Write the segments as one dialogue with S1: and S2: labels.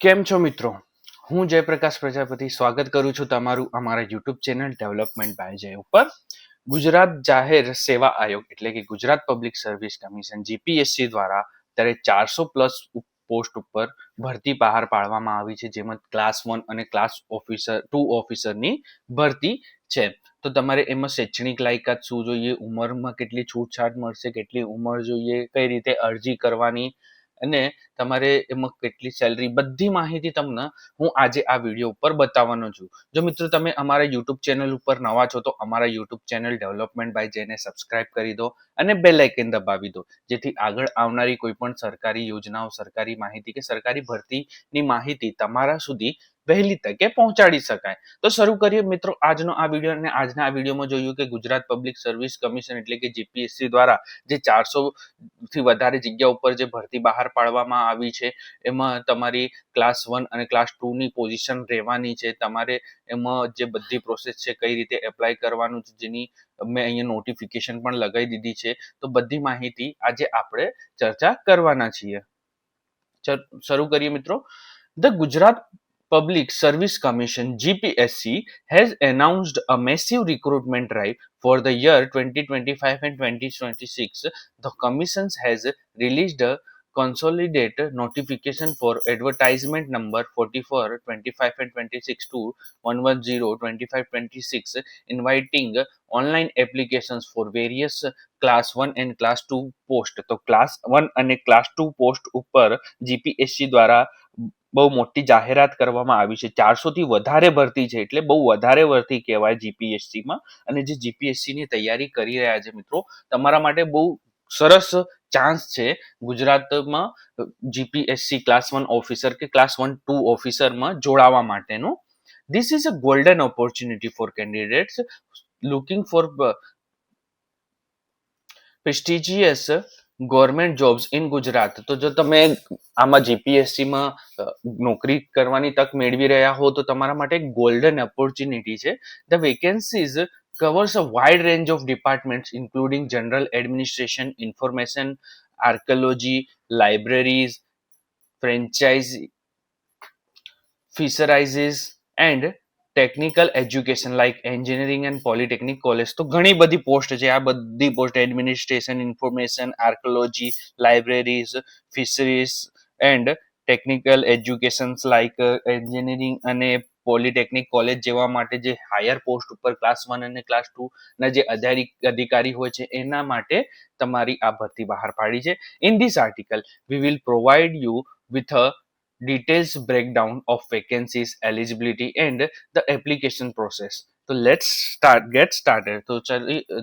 S1: કેમ છો મિત્રો? હું જયપ્રકાશ પ્રજાપતિ. સ્વાગત કરું છું તમારું અમારા યુટ્યુબ ચેનલ ડેવલપમેન્ટ બાય જય ઉપર. ગુજરાત જાહેર સેવા આયોગ એટલે કે Gujarat public service commission GPSC દ્વારા અત્યારે ચારસો પ્લસ પોસ્ટ ઉપર ભરતી બહાર પાડવામાં આવી છે, જેમાં ક્લાસ વન અને ક્લાસ ઓફિસર ટુ ઓફિસરની ભરતી છે. તો તમારે એમાં શૈક્ષણિક લાયકાત શું જોઈએ, ઉંમરમાં કેટલી છૂટછાટ મળશે, કેટલી ઉંમર જોઈએ, કઈ રીતે અરજી કરવાની અને તમારે એમાં કેટલી સેલરી બધી માહિતી તમને હું આજે આ વીડિયો ઉપર બતાવવાનો છું. જો મિત્રો તમે અમારા યુટ્યુબ ચેનલ ઉપર નવા છો તો અમારા યુટ્યુબ ચેનલ ડેવલપમેન્ટ બાય જઈને સબસ્ક્રાઇબ કરી દો અને બે લાઇકન દબાવી દો. જેથી આગળ આવનારી કોઈ પણ સરકારી યોજનાઓ, સરકારી માહિતી કે સરકારી ભરતીની માહિતી તમારા સુધી વહેલી તકે પહોંચાડી શકાય. તો શરૂ કરીએ મિત્રો આજનો આ વીડિયો અને આજના આ વિડીયોમાં જોયું કે ગુજરાત પબ્લિક સર્વિસ કમિશન એટલે કે જીપીએસસી દ્વારા જે ચારસો થી વધારે જગ્યા ઉપર જે ભરતી બહાર પાડવામાં આવી છે, એમાં તમારી ક્લાસ વન અને ક્લાસ ટુ ની પોઝિશન રહેવાની છે. તમારે એમાં જે બધી પ્રોસેસ છે, કઈ રીતે એપ્લાય કરવાનું છે, જેની મેં અહીંયા નોટિફિકેશન પણ લગાવી દીધી છે. તો બધી માહિતી આજે આપણે ચર્ચા કરવાના છીએ. શરૂ કરીએ મિત્રો. The Gujarat Public Service Commission GPSC has announced a massive recruitment drive for the year 2025 and 2026. The Commission has released a consolidated notification for advertisement number 44 25 and 26 to 110 25 26 inviting online applications for various class 1 and class 2 post તો class 1 અને class 2 post ઉપર GPSC દ્વારા બહુ મોટી જાહેરાત કરવામાં આવી છે. ચારસો થી વધારે ભરતી છે એટલે બહુ વધારે ભરતી કહેવાય જીપીએસસીમાં અને જે જીપીએસસી ની તૈયારી કરી રહ્યા છે મિત્રો, તમારા માટે બહુ સરસ ચાન્સ છે ગુજરાતમાં જીપીએસસી ક્લાસ વન ઓફિસર કે ક્લાસ વન ટુ ઓફિસરમાં જોડાવા માટેનું. This is a golden opportunity for candidates looking for prestigious government jobs in Gujarat તો જો તમે આમાં જીપીએસસીમાં નોકરી કરવાની તક મેળવી રહ્યા હો તો તમારા માટે ગોલ્ડન ઓપોર્ચ્યુનિટી છે the vacancies covers a wide range of departments including general administration information archaeology libraries franchise fisheries and technical education like engineering and polytechnic college તો ઘણી બધી પોસ્ટ છે. આ બધી post administration information archaeology libraries fisheries and technical educations like engineering અને polytechnic college જેવા માટે જે હાયર પોસ્ટ ઉપર ક્લાસ વન અને ક્લાસ ટુ ના જે અધિકારી હોય છે, એના માટે તમારી આ ભરતી બહાર પાડી છે. In this article we will provide you with a details breakdown of vacancies, eligibility, and the application process. તો લેટ્સ સ્ટાર્ટ ગેટ સ્ટાર્ટેડ તો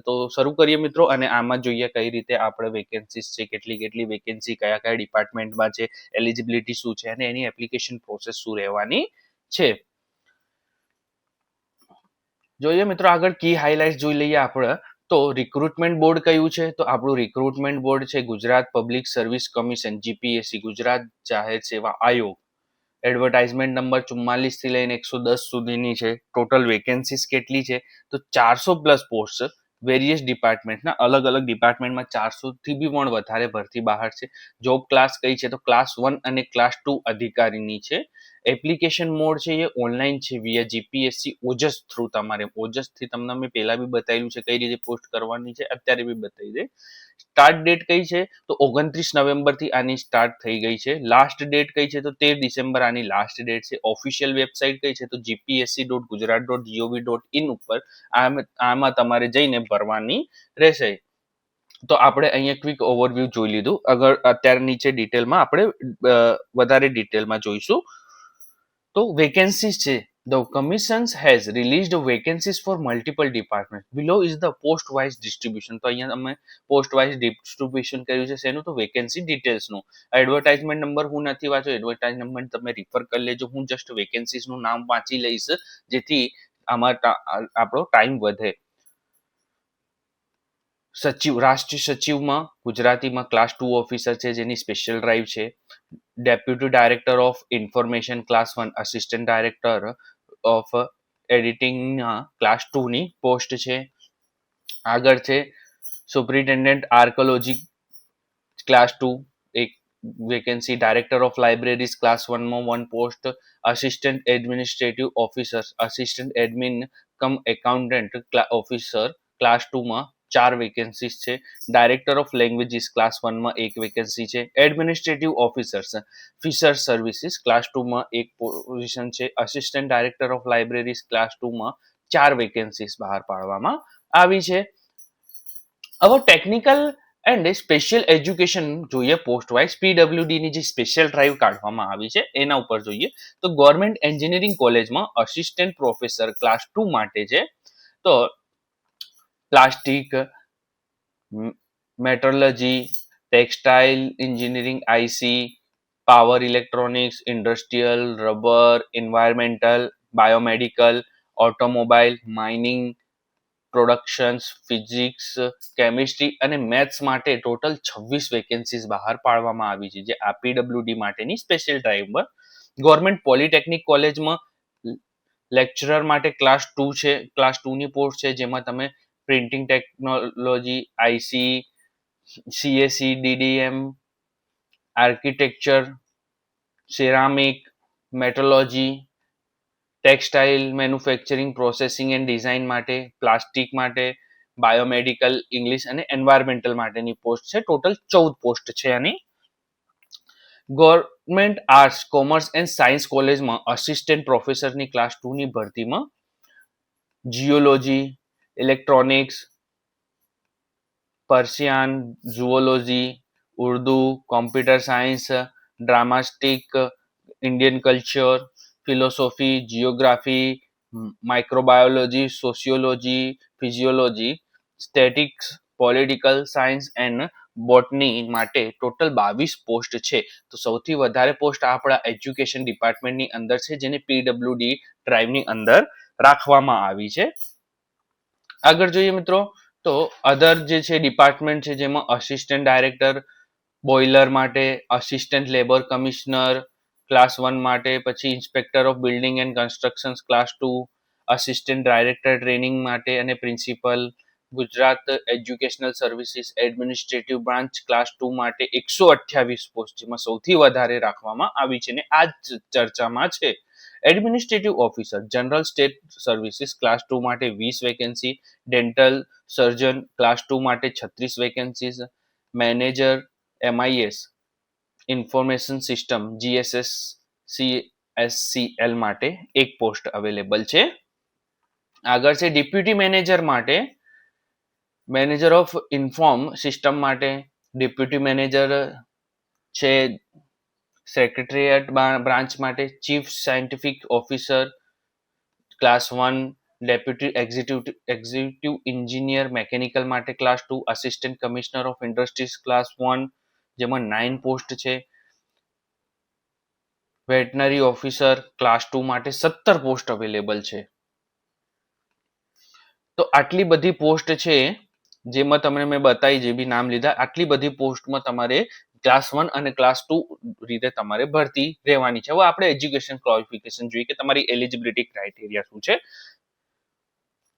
S1: તો શરૂ કરીએ મિત્રો, અને આમાં જોઈએ કઈ રીતે આપણે વેકેન્સીસ છે, કેટલી કેટલી વેકેન્સી કયા કયા ડિપાર્ટમેન્ટમાં છે એલિજિબિલિટી શું છે, અને એની એપ્લિકેશન પ્રોસેસ શું રહેવાની છે. જોઈએ મિત્રો આગળ કી હાઇલાઇટ જોઈ લઈએ આપણે. તો રિક્રુટમેન્ટ બોર્ડ કયું છે? તો આપણું રિક્રુટમેન્ટ બોર્ડ છે Gujarat public service commission GPSC Gujarat જાહેર સેવા આયોગ. એડવર્ટાઇઝમેન્ટ નંબર ચુમ્માલીસથી લઈને એકસો દસ સુધીની છે. ટોટલ વેકેન્સીસ કેટલી છે? તો ચારસો પ્લસ પોસ્ટ વેરિયસ ડિપાર્ટમેન્ટના અલગ અલગ ડિપાર્ટમેન્ટમાં ચારસોથી બી પણ વધારે ભરતી બહાર છે. જોબ ક્લાસ કઈ છે? તો ક્લાસ વન અને ક્લાસ ટુ અધિકારીની છે. એપ્લિકેશન મોડ છે એ ઓનલાઈન છે વિયા જીપીએસસી ઓજસ થ્રુ તમારે ઓજસથી તમને મેં પેલા બી બતાવ્યું છે કઈ રીતે પોસ્ટ કરવાની છે, અત્યારે બી બતાવી દે. સ્ટાર્ટ ડેટ કઈ છે? તો ઓગણત્રીસ નવેમ્બરથી આની સ્ટાર્ટ થઈ ગઈ છે. લાસ્ટ ડેટ કઈ છે? તો તેર ડિસેમ્બર આની લાસ્ટ ડેટ છે. ઓફિશિયલ વેબસાઇટ કઈ છે? તો GPSC dot Gujarat dot GOV dot in ઉપર આમાં તમારે જઈને ભરવાની રહેશે. તો આપણે અહીંયા ક્વિક ઓવરવ્યૂ જોઈ લીધું. અગર અત્યારે નીચે ડિટેલમાં આપણે વધારે ડિટેલમાં જોઈશું. તો વેકેન્સીસ છે. The commissions has released vacancies for multiple departments. Below is the post wise distribution. તો અહીંયા અમે પોસ્ટ વાઇઝ ડિસ્ટ્રીબ્યુશન કર્યું છે શેનું? તો વેકેન્સી ડિટેલ્સનું એડવર્ટાઇઝમેન્ટ નંબર હું નથી વાંચો એડવર્ટાઇઝમેન્ટ તમે રિફર કરી લેજો. હું જસ્ટ વેકેન્સીસનું નામ વાંચી લઈશ, જેથી આમાં આપણો ટાઈમ વધે. સચિવ, રાષ્ટ્રીય સચિવમાં ગુજરાતીમાં ક્લાસ ટુ ઓફિસર છે, જેની સ્પેશિયલ ડ્રાઈવ છે. Deputy director of information class one assistant director of એડિટિંગના class ટુની પોસ્ટ છે. આગળ છે સુપ્રિન્ટેન્ડન્ટ આર્કોલોજી ક્લાસ ટુ એક vacancy director of libraries class વનમાં one post assistant administrative officer assistant admin cum accountant officer class ટુમાં ચાર vacancies છે. Director of languages class વનમાં એક વેકેન્સી છે. Administrative officers fisher services class ટુમાં એક position છે. Assistant director of libraries class ટુમાં ચાર vacancies બહાર પાડવામાં આવી છે. હવે ટેકનિકલ એન્ડ સ્પેશિયલ એજ્યુકેશન જોઈએ. પોસ્ટ વાઇઝ પીડબ્લ્યુડીની જે સ્પેશિયલ ડ્રાઈવ કાઢવામાં આવી છે, એના ઉપર જોઈએ. તો ગવર્મેન્ટ એન્જિનિયરિંગ કોલેજમાં અસિસ્ટન્ટ પ્રોફેસર ક્લાસ ટુ માટે છે. તો plastic metrology, textile engineering IC power electronics, industrial, rubber, environmental, biomedical automobile mining, productions, physics, chemistry અને મેથ્સ માટે ટોટલ છવ્વીસ વેકેન્સીસ બહાર પાડવામાં આવી છે, જે આ પીડબ્લ્યુડી માટેની સ્પેશિયલ ડ્રાઈવ પર. ગવર્મેન્ટ પોલિટેકનિક કોલેજમાં લેક્ચરર માટે ક્લાસ ટુ છે, ક્લાસ ટુની પોસ્ટ છે, જેમાં તમે printing technology IC CSC DDM architecture ceramic metallurgy textile manufacturing processing and design માટે પ્લાસ્ટિક માટે બાયોમેડિકલ ઇંગ્લિશ અને એન્વાયરમેન્ટલ માટેની પોસ્ટ છે. ટોટલ ચૌદ પોસ્ટ છે આની. Government arts commerce and science કોલેજમાં અસિસ્ટન્ટ પ્રોફેસરની ક્લાસ ટુની ભરતીમાં geology electronics Persian zoology Urdu computer science dramatics Indian culture philosophy geography microbiology sociology physiology statics political science and botany માટે ટોટલ બાવીસ પોસ્ટ છે. તો સૌથી વધારે પોસ્ટ આપણા એજ્યુકેશન ડિપાર્ટમેન્ટની અંદર છે, જેને પીડબ્લ્યુડી ડ્રાઈવની અંદર રાખવામાં આવી છે. આગળ જોઈએ મિત્રો, તો અધર જે છે ડિપાર્ટમેન્ટ છે, જેમાં અસિસ્ટન્ટ ડાયરેક્ટર બોઇલર માટે assistant labour commissioner class one માટે, પછી inspector of building and constructions class two assistant director training માટે અને principal Gujarat educational services administrative branch class two માટે એકસો અઠ્યાવીસ પોસ્ટ જેમાં સૌથી વધારે રાખવામાં આવી છે અને આ જ ચર્ચામાં છે. Administrative officer general state services class two માટે વીસ vacancy dental surgeon class two માટે છત્રીસ vacancies manager MIS information system GSS CSCL માટે એક પોસ્ટ અવેલેબલ છે. આગળ છે ડેપ્યુટી મેનેજર માટે મેનેજર ઓફ ઇન્ફોર્મ સિસ્ટમ માટે ડેપ્યુટી મેનેજર છે સેક્રેટરીએટ બ્રાન્ચ માટે chief scientific officer class one deputy executive executive engineer mechanical માટે class two assistant commissioner of industries class one જેમાં નાઇન પોસ્ટ છે. વેટનરી ઓફિસર ક્લાસ ટુ માટે સત્તર post available છે. તો આટલી બધી પોસ્ટ છે, જેમાં તમને મેં બતાવી જે બી નામ લીધા, આટલી બધી પોસ્ટમાં તમારે ક્લાસ વન અને ક્લાસ ટુ રીતે તમારે ભરતી રહેવાની છે. હવે આપણે એજ્યુકેશન ક્વોલિફિકેશન જોઈએ કે તમારી એલિજિબિલિટી ક્રાઇટેરિયા શું છે.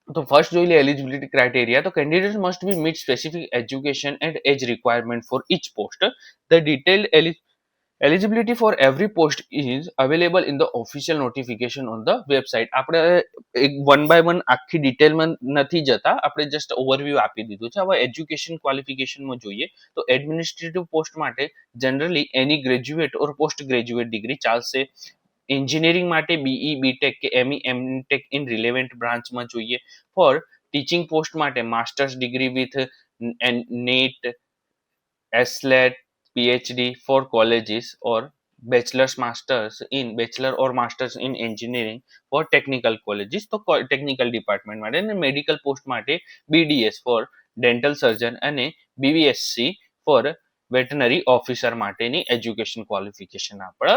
S1: તો ફર્સ્ટ જોઈ લે એલિજિબિલિટી ક્રાઇટેરિયા તો candidate must be meet specific education and age requirement for each post the detailed eligibility for every post is available in the official notification on the website આપણે એક one by one આખી ડિટેલમાં નથી જતા. આપણે just overview આપી દીધું છે. હવે એજ્યુકેશન ક્વોલિફિકેશનમાં જોઈએ તો એડમિનિસ્ટ્રેટિવ પોસ્ટ માટે generally any graduate or post graduate degree ચાલશે. એન્જિનિયરિંગ માટે બીઈ બીટેક કે એમઈ એમટેક ઇન રિલેવન્ટ બ્રાન્ચમાં જોઈએ. ફોર ટીચિંગ પોસ્ટ માટે masters degree with NET SLET PhD for colleges or bachelor's masters in bachelor or masters in engineering for technical colleges તો technical department માટે અને medical post માટે BDS for dental surgeon અને BVSc for veterinary officer માટેની education qualification આપણે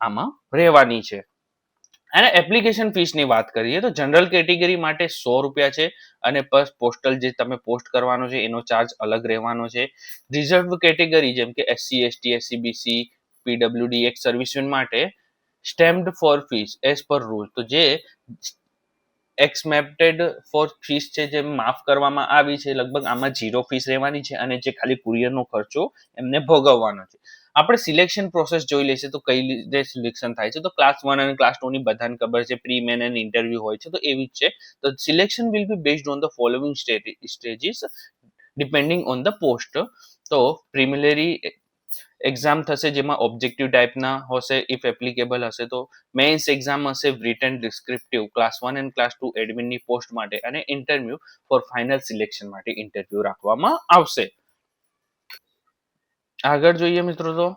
S1: આમાં રહેવાની છે અને એપ્લિકેશન ફીસની વાત કરીએ તો જનરલ કેટેગરી માટે સો રૂપિયા છે અને પ્લસ પોસ્ટલ જે તમે પોસ્ટ કરવાનો છે એનો ચાર્જ અલગ રહેવાનો છે. રિઝર્વ કેટેગરી જેમ કે SC ST SCBC PWD ex serviceman માટે stamped for fees as per rule તો જે એક્સમેપ્ટેડ ફોર ફીસ છે જે માફ કરવામાં આવી છે, લગભગ આમાં ઝીરો ફીસ રહેવાની છે અને જે ખાલી કુરિયરનો ખર્ચો એમને ભોગવવાનો છે. આપણે સિલેક્શન પ્રોસેસ જોઈ લઈશું તો કઈ રીતે સિલેક્શન થાય છે. તો ક્લાસ વન અને ક્લાસ ટુ ની બધાને ખબર છે પ્રી મેન એન્ડ ઇન્ટરવ્યુ હોય છે, તો એવી જ છે. તો selection will be based on the following stages depending on the post તો પ્રિમિલરી એક્ઝામ થશે જેમાં ઓબ્જેક્ટિવ ટાઈપના હશે ઇફ એપ્લિકેબલ હશે, તો મેન્સ એક્ઝામ હશે written descriptive class one and class two એડમિનની post માટે, અને ઇન્ટરવ્યુ ફોર ફાઇનલ સિલેક્શન માટે ઇન્ટરવ્યુ રાખવામાં આવશે. આગળ જોઈએ મિત્રો તો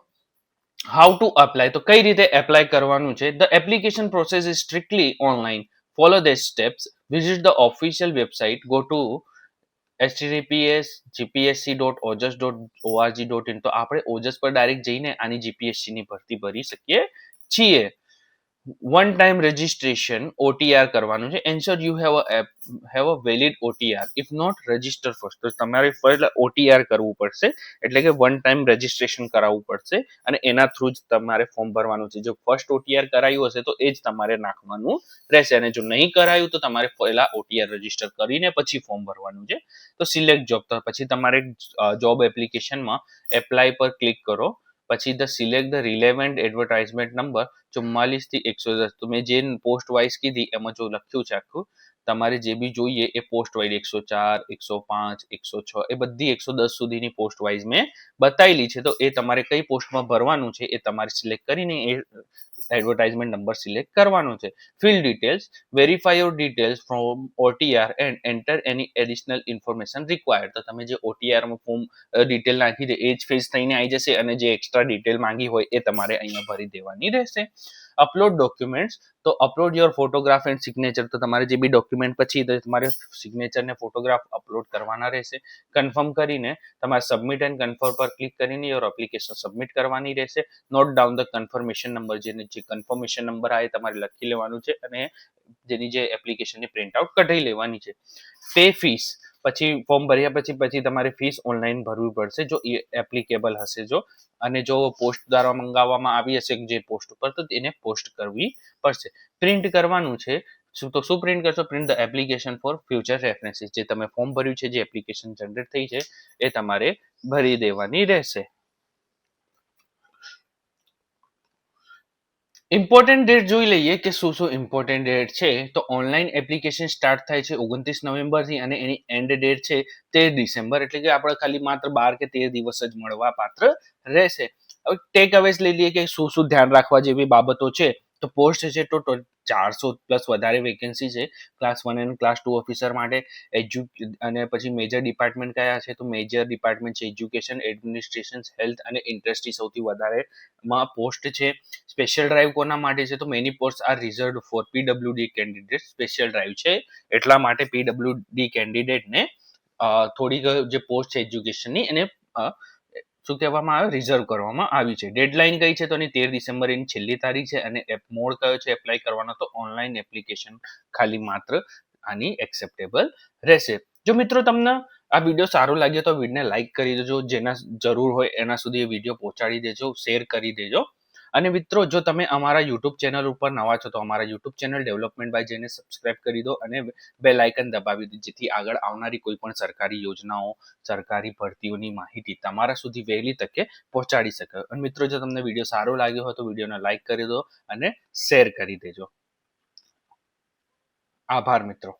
S1: હાઉ ટુ અપ્લાય તો કઈ રીતે એપ્લાય કરવાનું છે? The application process is strictly online follow the steps visit the official website go to HTTPS GPSC dot Ojas dot ORG dot in તો આપણે ઓજસ પર ડાયરેક્ટ જઈને આની જીપીએસસીની ભરતી ભરી શકીએ છીએ. વન ટાઈમ રજિસ્ટ્રેશન ઓટીઆર કરવાનું છે. Ensure you have app have a valid OTR if not register first તો તમારે પહેલા ઓટીઆર કરવું પડશે. એટલે કે વન ટાઈમ રજિસ્ટ્રેશન કરાવવું પડશે. અને એના થ્રુ જ તમારે ફોર્મ ભરવાનું છે. જો ફર્સ્ટ ઓટીઆર કરાયું હશે, તો એ જ તમારે નાખવાનું રહેશે. અને જો નહીં કરાયું, તો તમારે પહેલા ઓટીઆર રજિસ્ટર કરીને પછી ફોર્મ ભરવાનું છે. તો સિલેક્ટ જોબ તો પછી તમારે જોબ એપ્લિકેશનમાં એપ્લાય પર ક્લિક કરો. પછી the select the relevant advertisement number ચુમ્માલીસથી એકસો દસ. તો મેં જે પોસ્ટ વાઇઝ કીધી, એમાં જો લખ્યું છે આખું તમારે જે બી જોઈએ એ પોસ્ટ વાઇઝ એકસો ચાર, એકસો પાંચ, એકસો છ, એ બધી એકસો દસ સુધીની પોસ્ટ વાઇઝ મેં બતાવેલી છે. તો એ તમારે કઈ પોસ્ટમાં ભરવાનું છે એ તમારે સિલેક્ટ કરીને એ એડવર્ટાઇઝમેન્ટ નંબર સિલેક્ટ કરવાનો છે. Fill details verify your details from OTR and enter any additional information required તો તમે જે ઓટીઆરમાં ફોર્મ ડિટેલ નાખી દે એ જ ફેસ થઈને આવી જશે અને જે એક્સ્ટ્રા ડિટેલ માંગી હોય એ તમારે અહીંયા ભરી દેવાની રહેશે. અપલોડ ડોક્યુમેન્ટ્સ તો upload your photograph and signature તો તમારે જે બી ડોક્યુમેન્ટ પછી તમારે સિગ્નેચર ને ફોટોગ્રાફ અપલોડ કરવાના રહેશે. કન્ફર્મ કરીને તમારે સબમિટ એન્ડ કન્ફર્મ પર ક્લિક કરીને યોર એપ્લિકેશન સબમિટ કરવાની રહેશે. Note down the confirmation number જેને જે કન્ફર્મેશન નંબર આવે તમારે લખી લેવાનું છે અને જેની જે એપ્લિકેશનની પ્રિન્ટ આઉટ કઢાઈ લેવાની છે. પે ફીસ પછી ફોર્મ ભર્યા પછી પછી તમારે ફીસ ઓનલાઈન ભરવી પડશે, જો એપ્લિકેબલ હશે જો. અને જો પોસ્ટ દ્વારા મંગાવવામાં આવી હશે જે પોસ્ટ ઉપર, તો એને પોસ્ટ કરવી પડશે. પ્રિન્ટ કરવાનું છે. શું તો શું પ્રિન્ટ કરશો? Print the application for future references જે તમે ફોર્મ ભર્યું છે, જે એપ્લિકેશન જનરેટ થઈ છે, એ તમારે ભરી દેવાની રહેશે. ઇમ્પોર્ટન્ટ ડેટ જોઈ લઈએ કે શું શું ઇમ્પોર્ટન્ટ ડેટ છે. તો ઓનલાઈન એપ્લિકેશન સ્ટાર્ટ થાય છે ઓગણત્રીસ નવેમ્બરથી અને એની એન્ડ ડેટ છે તેર ડિસેમ્બર. એટલે કે આપણે ખાલી માત્ર બાર કે તેર દિવસ જ મળવા પાત્ર રહેશે. હવે ટેક અવેઝ લઈ લઈએ કે શું શું ધ્યાન રાખવા જેવી બાબતો છે. તો પોસ્ટ છે તો ચારસો પ્લસ વધારે વેકેન્સી છે. Class one and class two officer માટે એજ્યુ અને પછી મેજર ડિપાર્ટમેન્ટ કયા છે? તો મેજર ડિપાર્ટમેન્ટ છે એજ્યુકેશન એડમિનિસ્ટ્રેશન હેલ્થ અને ઇન્ડસ્ટ્રી સૌથી વધારે માં પોસ્ટ છે. સ્પેશિયલ ડ્રાઈવ કોના માટે છે? તો many post are reserve for PWD candidate special drive છે. એટલા માટે પીડબ્લ્યુડી કેન્ડિડેટને થોડીક જે પોસ્ટ છે એજ્યુકેશનની એને શું કહેવામાં આવે? રિઝર્વ કરવામાં આવી છે. ડેડલાઇન કઈ છે? તો એની તેર ડિસેમ્બર એની છેલ્લી તારીખ છે અને એપ મોડ કયો છે? એપ્લાય કરવાનો તો ઓનલાઈન એપ્લિકેશન ખાલી માત્ર આની એક્સેપ્ટેબલ રહેશે. જો મિત્રો તમને આ વીડિયો સારો લાગ્યો તો વિડીયોને લાઇક કરી દેજો. જેના જરૂર હોય એના સુધી એ વીડિયો પહોંચાડી દેજો. શેર કરી દેજો. અને મિત્રો, જો તમે અમારા યુટ્યુબ ચેનલ ઉપર નવા છો, તો અમારા યુટ્યુબ ચેનલ ડેવલપમેન્ટ બાય જઈને સબસ્ક્રાઇબ કરી દો અને બે લાઇકન દબાવી દો, જેથી આગળ આવનારી કોઈ પણ સરકારી યોજનાઓ, સરકારી ભરતીઓની માહિતી તમારા સુધી વહેલી તકે પહોંચાડી શકે. અને મિત્રો, જો તમને વીડિયો સારો લાગ્યો હોય, તો વિડીયોને લાઇક કરી દો અને શેર કરી દેજો. આભાર, મિત્રો.